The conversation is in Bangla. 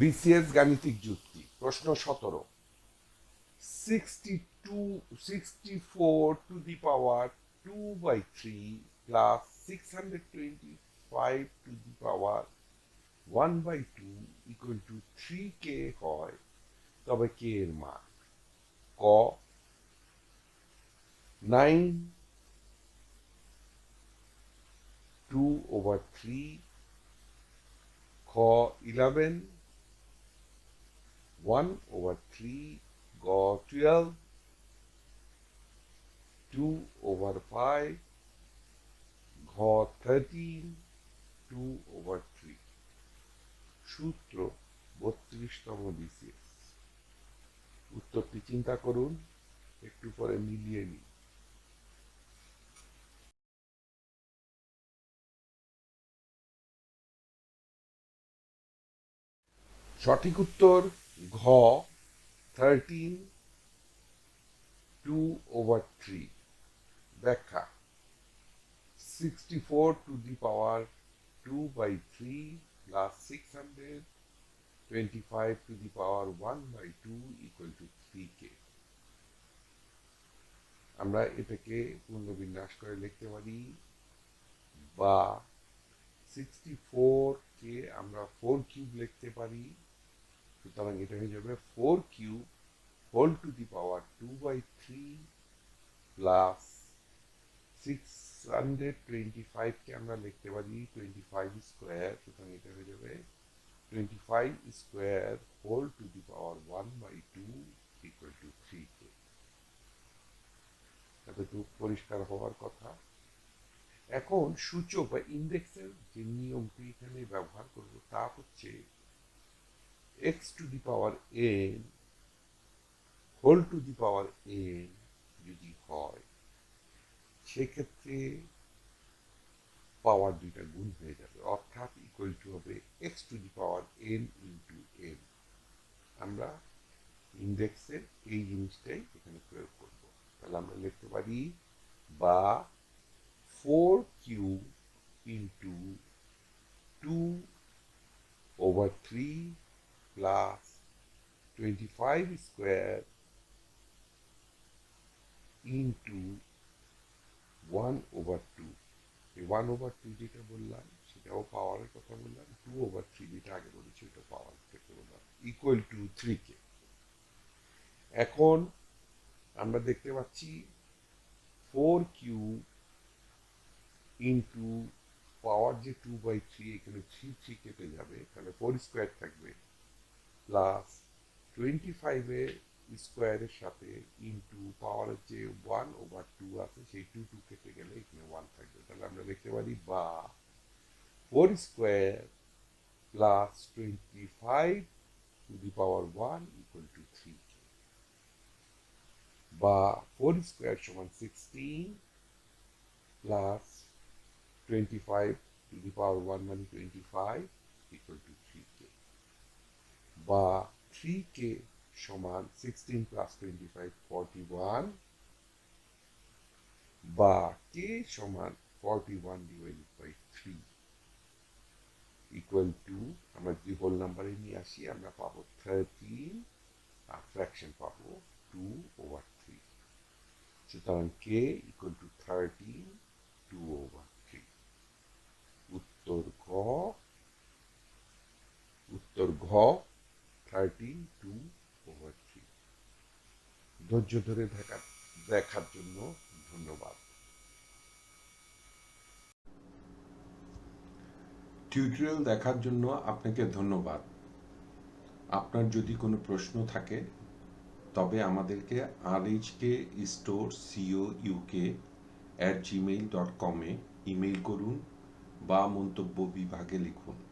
বিসিএস গাণিতিক যুক্তি, প্রশ্ন সতেরো। Sixty to sixty four to the power two by three plus six hundred twenty five to the power one by two equal to three K হয়, তবে কে এর মান। ক নাইন টু ওভার থ্রি খ ইলেভেন ওয়ান ওভার থ্রি গ টুয়েলভ টু ওভার ফাইভ ঘ থার্টিন টু ওভার থ্রি সূত্র বত্রিশতম বিসিএস উত্তরটি চিন্তা করুন, একটু পরে মিলিয়ে নিন। সঠিক উত্তর ঘ থার্টিন টু ওভার থ্রি ব্যাখ্যা। Sixty four to the power two by three plus six hundred twenty five to the power one by two equal to three K আমরা এটাকে পুনর্বিন্যাস করে লিখতে পারি, বা সিক্সটি ফোর কে আমরা ফোর কিউব লিখতে পারি সুতরাং এটা হয়ে যাবে four cube whole to the power two by three plus six hundred twenty ফাইভকে আমরা লিখতে পারি টোয়েন্টি ফাইভ স্কোয়ার সুতরাং এটা হয়ে যাবে twenty five square whole to the power one by two equal to three K পরিষ্কার হওয়ার কথা এখন সূচক বা ইন্ডেক্সের যে নিয়মটি এখানে ব্যবহার করব তা হচ্ছে x to the power n whole to the power n যদি হয়, সেক্ষেত্রে পাওয়ার দুইটা গুণ হয়ে যাবে। অর্থাৎ ইকুয়াল টু হবে x to the power n into n আমরা ইন্ডেক্সের এই জিনিসটাই এখানে প্রয়োগ করব। তাহলে আমরা লিখতে পারি বা four cube into two over three twenty five square into one over two এই ওয়ান ওভার টু যেটা বললাম, সেটাও পাওয়ারের কথা বললাম টু ওভার থ্রি যেটা আগে বলেছি, ওটা পাওয়ার থেকে বললাম ইকুয়াল টু থ্রি কে এখন আমরা দেখতে পাচ্ছি ফোর কিউ ইন্টু পাওয়ার যে টু বাই থ্রি এখানে থ্রি থ্রি কেটে যাবে, তাহলে ফোর স্কোয়ার থাকবে প্লাস টোয়েন্টি ফাইভের স্কোয়ারের সাথে ইন্টু পাওয়ারের যে ওয়ান ওভার টু আছে, সেই টু টু কেটে গেলে এখানে ওয়ান থাকবে। তাহলে আমরা দেখতে পারি বা four square plus twenty five to the power one equal to three বা ফোর স্কোয়ার সমান sixteen plus twenty five to the power one মানে twenty five equal to three বা থ্রি কে সমান sixteen plus twenty five forty one বা কে সমান forty one divided by three equal to আমরা যদি হোল নাম্বারে নিয়ে আসি, আমরা পাবো থার্টিন আর ফ্র্যাকশন পাবো টু ওভার থ্রি সুতরাং K equal to thirteen two over three উত্তর ঘ উত্তর ঘ থার্টিন টু ওভার থ্রি ধৈর্য ধরে দেখা, দেখার জন্য ধন্যবাদ। টিউটোরিয়াল দেখার জন্য আপনাকে ধন্যবাদ। আপনার যদি কোনো প্রশ্ন থাকে, তবে আমাদেরকে R H K store co UK at Gmail dot কমে ইমেইল করুন বা মন্তব্য বিভাগে লিখুন।